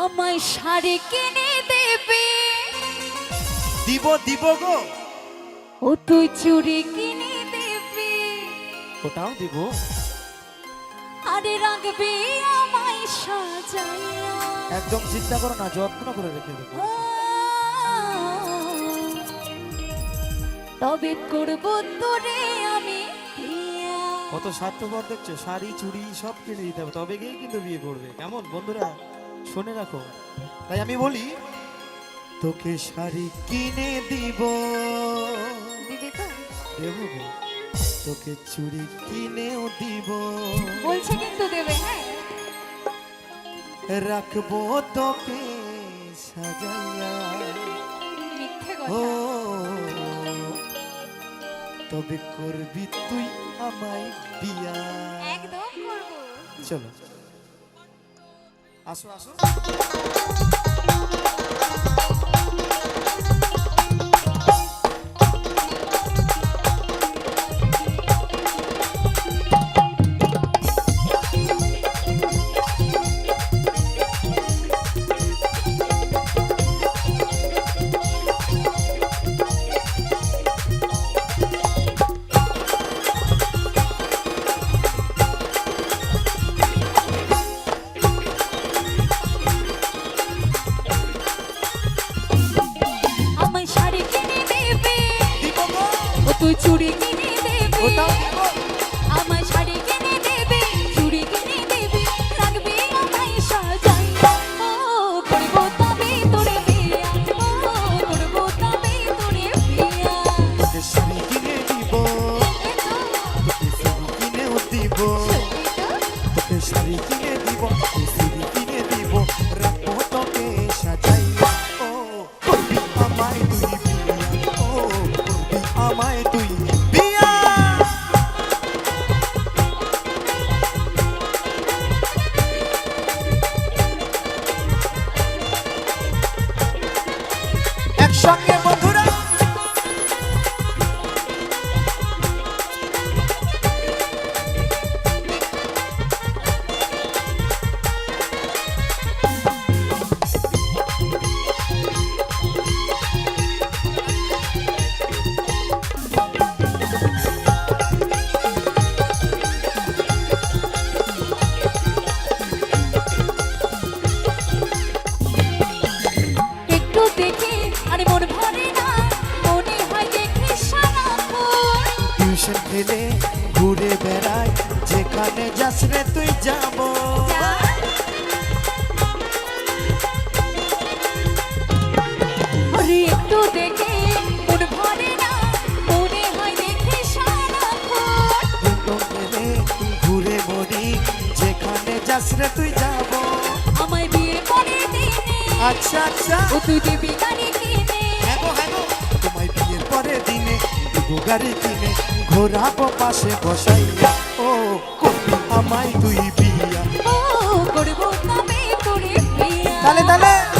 আমায় শাড়ি কিনে দেবে। দিব দিব গো। ও তুই চুড়ি কিনে দেবে। ওটাও দিব। আরে রাখবে আমায় সাজাইয়া। একদম চিন্তা করো না যত্ন করে রেখে দেবো। তবে করব তোরে আমি। কত স্বার্থপর দেখছ শাড়ি চুড়ি সব কিনে দিতে হবে তবে গিয়ে কিন্তু বিয়ে করবে। কেমন বন্ধুরা? শুনে রাখো। তাই আমি বলি তোকে শাড়ি কিনে দিব। তোকে চুড়ি কিনেও দিব। বলছে কিন্তু দেবে হ্যাঁ। রাখব তোকে সাজাইয়া। ও তবে করবি তুই আমায় বিয়া। একদম করব। চলো। আসো আসো। দেবে ওটাও টিউশন খেলে ঘুরে বেড়াই যেখানে যাস রে তুই যাব। একটু দেখি মন ভরে না মনে হয় দেখি সারাক্ষণ ঘুরে মরি যেখানে যাস রে তুই যাব। আমায় বিয়ে করে দিনে আচ্ছা আচ্ছা। ও তুই দিবি গাড়ি কিনে। হ্যাঁ গো, হ্যাঁ গো। তোমায় বিয়ের পরে দিনে দেবো গাড়ি কিনে ঘোরাবো পাশে বসাইয়া। ও কবি আমায় তুই বিয়া। ও করব তবে তোরে বিয়া। তালে।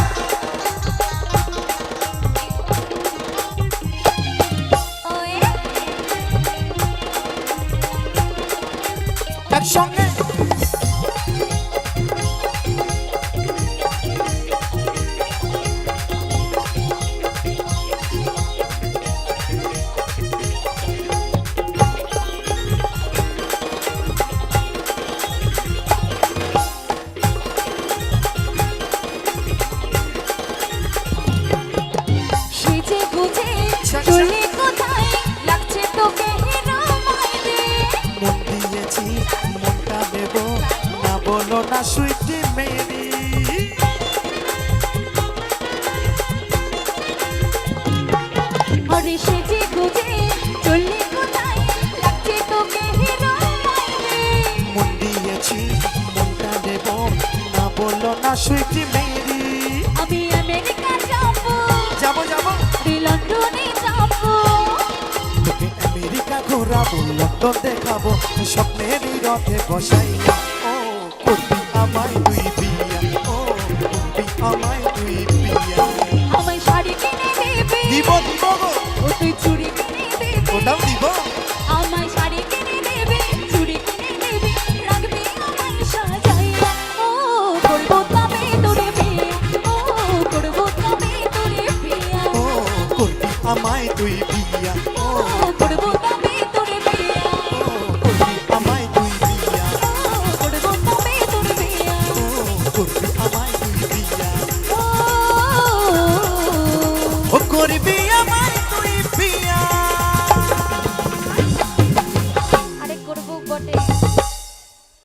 না সুইটি মেরি আরে সেজে গুজে চলে কোথায়? লাগছে তোকে হিরো মন দিয়েছি মনটা দেব না বলো না সুইটি মেরি আমি আমেরিকা যাব। যাব যাব। লন্ডনে যাব। তোকে আমেরিকা ঘোরাবো লন্ডন দেখাবো স্বপ্নেরই রথে বসাই আমায় তুই বিয়া ও করবি আমায়